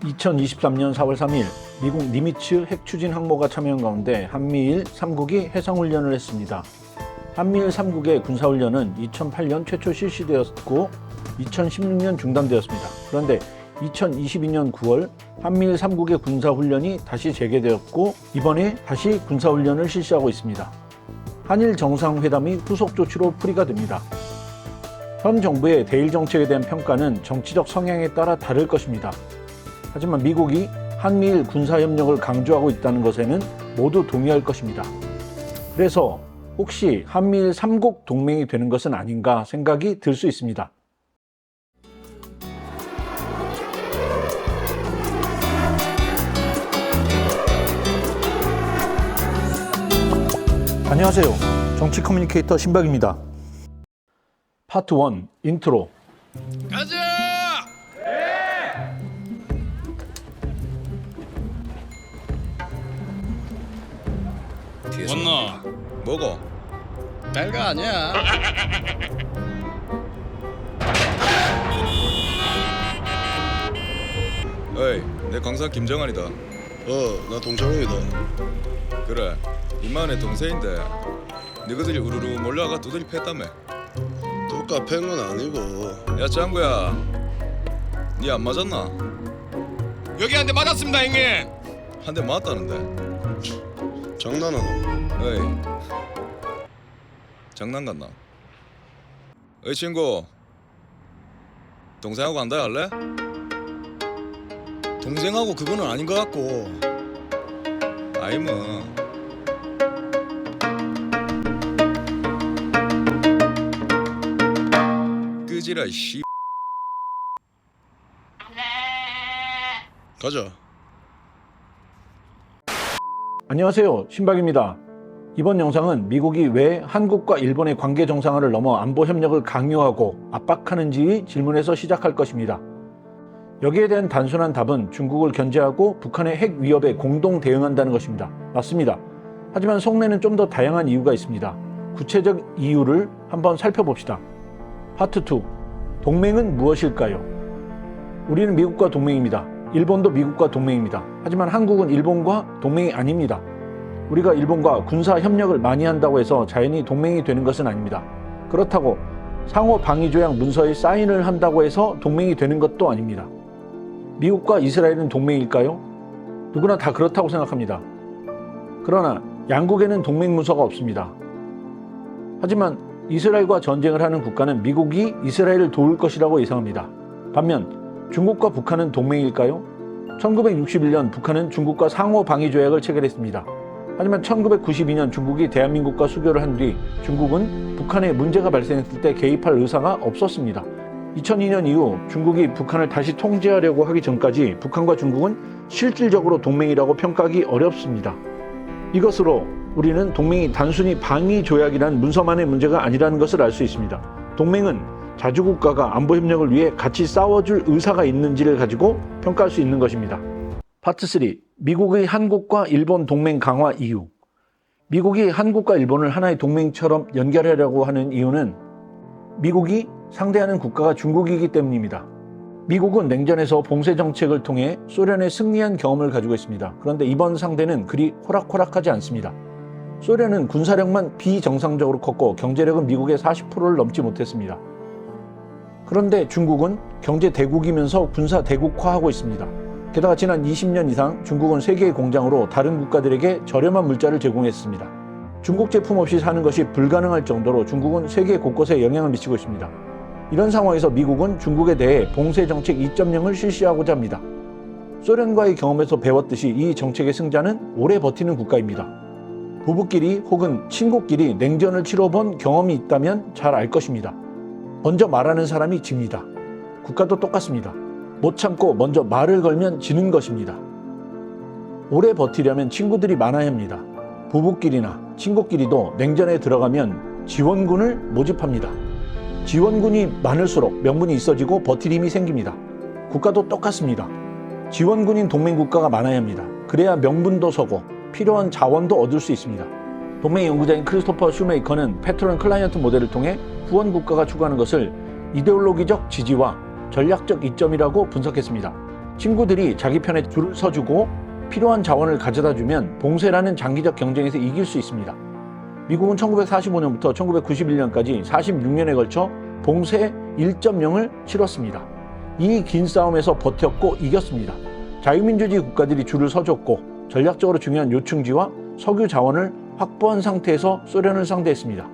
2023년 4월 3일 미국 니미츠 핵 추진 항모가 참여한 가운데 한미일 3국이 해상훈련을 했습니다. 한미일 3국의 군사훈련은 2008년 최초 실시되었고 2016년 중단되었습니다. 그런데 2022년 9월 한미일 3국의 군사훈련이 다시 재개되었고 이번에 다시 군사훈련을 실시하고 있습니다. 한일 정상회담이 후속 조치로 풀이가 됩니다. 현 정부의 대일 정책에 대한 평가는 정치적 성향에 따라 다를 것입니다. 하지만 미국이 한미일 군사협력을 강조하고 있다는 것에는 모두 동의할 것입니다. 그래서 혹시 한미일 3국 동맹이 되는 것은 아닌가 생각이 들 수 있습니다. 안녕하세요. 정치 커뮤니케이터 신박입니다. 파트 1 인트로 가자! 네! 왔나? 뭐고? 별거 아니야. 어이, 내 강사 김정환이다. 어, 나 동창이다. 그래, 이만의 동생인데 너희들이 우르르 몰려가 두들이 팼다며. 똑같 팬건 아니고. 야 짱구야, 니 안 맞았나? 여기 한대 맞았습니다, 형님. 한 대 맞았다는데. 장난하노? 어이, 장난 같나? 어이 친구, 동생하고 간다 할래? 동생하고 그거는 아닌 것 같고. 아이 뭐. 끄지라 씨. 가자. 안녕하세요. 신박입니다. 이번 영상은 미국이 왜 한국과 일본의 관계 정상화를 넘어 안보 협력을 강요하고 압박하는지 질문에서 시작할 것입니다. 여기에 대한 단순한 답은 중국을 견제하고 북한의 핵 위협에 공동 대응한다는 것입니다. 맞습니다. 하지만 속내는 좀 더 다양한 이유가 있습니다. 구체적 이유를 한번 살펴봅시다. 파트 2. 동맹은 무엇일까요? 우리는 미국과 동맹입니다. 일본도 미국과 동맹입니다. 하지만 한국은 일본과 동맹이 아닙니다. 우리가 일본과 군사 협력을 많이 한다고 해서 자연히 동맹이 되는 것은 아닙니다. 그렇다고 상호 방위 조약 문서에 사인을 한다고 해서 동맹이 되는 것도 아닙니다. 미국과 이스라엘은 동맹일까요? 누구나 다 그렇다고 생각합니다. 그러나 양국에는 동맹 문서가 없습니다. 하지만 이스라엘과 전쟁을 하는 국가는 미국이 이스라엘을 도울 것이라고 예상합니다. 반면 중국과 북한은 동맹일까요? 1961년 북한은 중국과 상호 방위 조약을 체결했습니다. 하지만 1992년 중국이 대한민국과 수교를 한 뒤 중국은 북한에 문제가 발생했을 때 개입할 의사가 없었습니다. 2002년 이후 중국이 북한을 다시 통제하려고 하기 전까지 북한과 중국은 실질적으로 동맹이라고 평가하기 어렵습니다. 이것으로 우리는 동맹이 단순히 방위 조약이란 문서만의 문제가 아니라는 것을 알 수 있습니다. 동맹은 자주국가가 안보 협력을 위해 같이 싸워줄 의사가 있는지를 가지고 평가할 수 있는 것입니다. 파트 3. 미국의 한국과 일본 동맹 강화 이유. 미국이 한국과 일본을 하나의 동맹처럼 연결하려고 하는 이유는 미국이 상대하는 국가가 중국이기 때문입니다. 미국은 냉전에서 봉쇄 정책을 통해 소련에 승리한 경험을 가지고 있습니다. 그런데 이번 상대는 그리 호락호락하지 않습니다. 소련은 군사력만 비정상적으로 컸고 경제력은 미국의 40%를 넘지 못했습니다. 그런데 중국은 경제 대국이면서 군사 대국화하고 있습니다. 게다가 지난 20년 이상 중국은 세계의 공장으로 다른 국가들에게 저렴한 물자를 제공했습니다. 중국 제품 없이 사는 것이 불가능할 정도로 중국은 세계 곳곳에 영향을 미치고 있습니다. 이런 상황에서 미국은 중국에 대해 봉쇄 정책 2.0을 실시하고자 합니다. 소련과의 경험에서 배웠듯이 이 정책의 승자는 오래 버티는 국가입니다. 부부끼리 혹은 친구끼리 냉전을 치러본 경험이 있다면 잘 알 것입니다. 먼저 말하는 사람이 집니다. 국가도 똑같습니다. 못 참고 먼저 말을 걸면 지는 것입니다. 오래 버티려면 친구들이 많아야 합니다. 부부끼리나 친구끼리도 냉전에 들어가면 지원군을 모집합니다. 지원군이 많을수록 명분이 있어지고 버틸 힘이 생깁니다. 국가도 똑같습니다. 지원군인 동맹국가가 많아야 합니다. 그래야 명분도 서고 필요한 자원도 얻을 수 있습니다. 동맹 연구자인 크리스토퍼 슈메이커는 패트론 클라이언트 모델을 통해 후원 국가가 추구하는 것을 이데올로기적 지지와 전략적 이점이라고 분석했습니다. 친구들이 자기 편에 줄을 서주고 필요한 자원을 가져다 주면 봉쇄라는 장기적 경쟁에서 이길 수 있습니다. 미국은 1945년부터 1991년까지 46년에 걸쳐 봉쇄 1.0을 치렀습니다. 이 긴 싸움에서 버텼고 이겼습니다. 자유민주주의 국가들이 줄을 서줬고 전략적으로 중요한 요충지와 석유 자원을 확보한 상태에서 소련을 상대했습니다.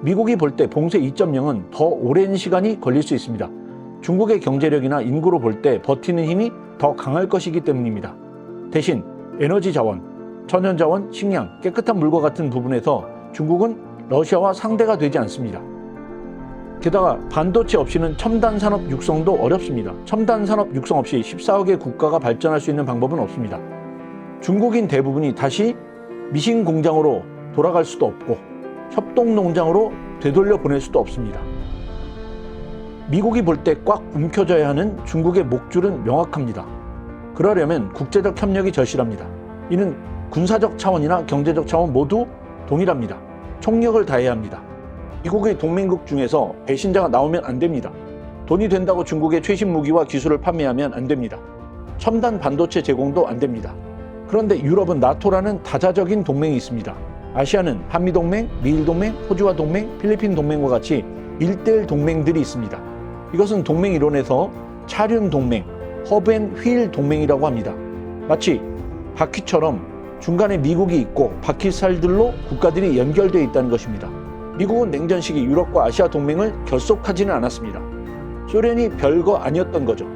미국이 볼 때 봉쇄 2.0은 더 오랜 시간이 걸릴 수 있습니다. 중국의 경제력이나 인구로 볼 때 버티는 힘이 더 강할 것이기 때문입니다. 대신 에너지 자원, 천연 자원, 식량, 깨끗한 물과 같은 부분에서 중국은 러시아와 상대가 되지 않습니다. 게다가 반도체 없이는 첨단 산업 육성도 어렵습니다. 첨단 산업 육성 없이 14억의 국가가 발전할 수 있는 방법은 없습니다. 중국인 대부분이 다시 미신 공장으로 돌아갈 수도 없고 협동 농장으로 되돌려 보낼 수도 없습니다. 미국이 볼 때 꽉 움켜져야 하는 중국의 목줄은 명확합니다. 그러려면 국제적 협력이 절실합니다. 이는 군사적 차원이나 경제적 차원 모두 동일합니다. 총력을 다해야 합니다. 미국의 동맹국 중에서 배신자가 나오면 안 됩니다. 돈이 된다고 중국의 최신 무기와 기술을 판매하면 안 됩니다. 첨단 반도체 제공도 안 됩니다. 그런데 유럽은 나토라는 다자적인 동맹이 있습니다. 아시아는 한미동맹, 미일동맹, 호주와 동맹, 필리핀 동맹과 같이 일대일 동맹들이 있습니다. 이것은 동맹 이론에서 차륜 동맹, 허브앤휠 동맹이라고 합니다. 마치 바퀴처럼 중간에 미국이 있고 바퀴살들로 국가들이 연결되어 있다는 것입니다. 미국은 냉전 시기 유럽과 아시아 동맹을 결속하지는 않았습니다. 소련이 별거 아니었던 거죠.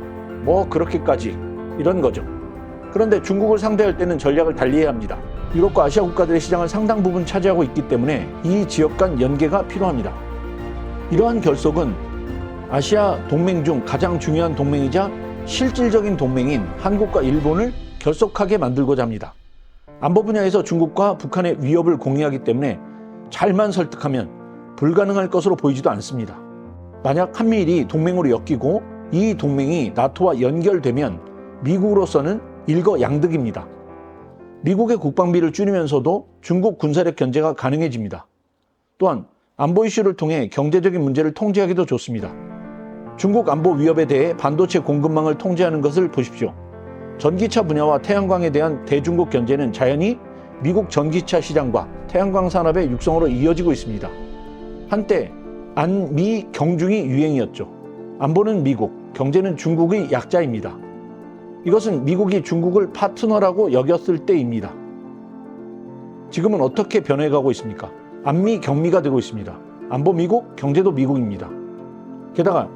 뭐 그렇게까지 이런 거죠. 그런데 중국을 상대할 때는 전략을 달리해야 합니다. 유럽과 아시아 국가들의 시장을 상당 부분 차지하고 있기 때문에 이 지역 간 연계가 필요합니다. 이러한 결속은 아시아 동맹 중 가장 중요한 동맹이자 실질적인 동맹인 한국과 일본을 결속하게 만들고자 합니다. 안보 분야에서 중국과 북한의 위협을 공유하기 때문에 잘만 설득하면 불가능할 것으로 보이지도 않습니다. 만약 한미일이 동맹으로 엮이고 이 동맹이 나토와 연결되면 미국으로서는 일거양득입니다. 미국의 국방비를 줄이면서도 중국 군사력 견제가 가능해집니다. 또한 안보 이슈를 통해 경제적인 문제를 통제하기도 좋습니다. 중국 안보 위협에 대해 반도체 공급망을 통제하는 것을 보십시오. 전기차 분야와 태양광에 대한 대중국 견제는 자연히 미국 전기차 시장과 태양광 산업의 육성으로 이어지고 있습니다. 한때 안미 경중이 유행이었죠. 안보는 미국, 경제는 중국의 약자입니다. 이것은 미국이 중국을 파트너라고 여겼을 때입니다. 지금은 어떻게 변해가고 있습니까? 안미 경미가 되고 있습니다. 안보 미국, 경제도 미국입니다. 게다가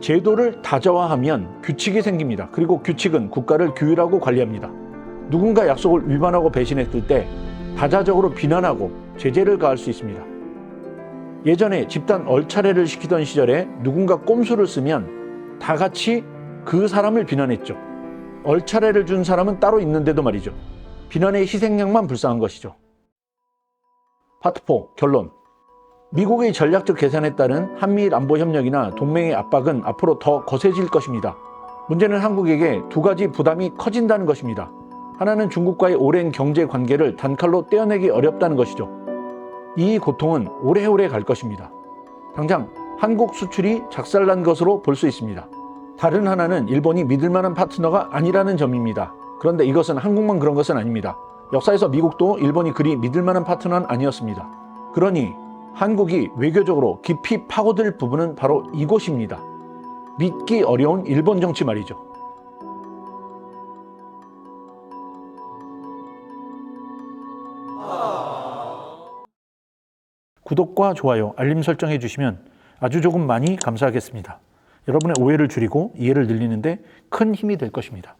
제도를 다자화하면 규칙이 생깁니다. 그리고 규칙은 국가를 규율하고 관리합니다. 누군가 약속을 위반하고 배신했을 때 다자적으로 비난하고 제재를 가할 수 있습니다. 예전에 집단 얼차례를 시키던 시절에 누군가 꼼수를 쓰면 다 같이 그 사람을 비난했죠. 얼차례를 준 사람은 따로 있는데도 말이죠. 비난의 희생양만 불쌍한 것이죠. 파트 4 결론. 미국의 전략적 계산에 따른 한미일 안보 협력이나 동맹의 압박은 앞으로 더 거세질 것입니다. 문제는 한국에게 두 가지 부담이 커진다는 것입니다. 하나는 중국과의 오랜 경제 관계를 단칼로 떼어내기 어렵다는 것이죠. 이 고통은 오래오래 갈 것입니다. 당장 한국 수출이 작살난 것으로 볼 수 있습니다. 다른 하나는 일본이 믿을 만한 파트너가 아니라는 점입니다. 그런데 이것은 한국만 그런 것은 아닙니다. 역사에서 미국도 일본이 그리 믿을 만한 파트너는 아니었습니다. 그러니 한국이 외교적으로 깊이 파고들 부분은 바로 이곳입니다. 믿기 어려운 일본 정치 말이죠. 구독과 좋아요, 알림 설정해 주시면 아주 조금 많이 감사하겠습니다. 여러분의 오해를 줄이고 이해를 늘리는데 큰 힘이 될 것입니다.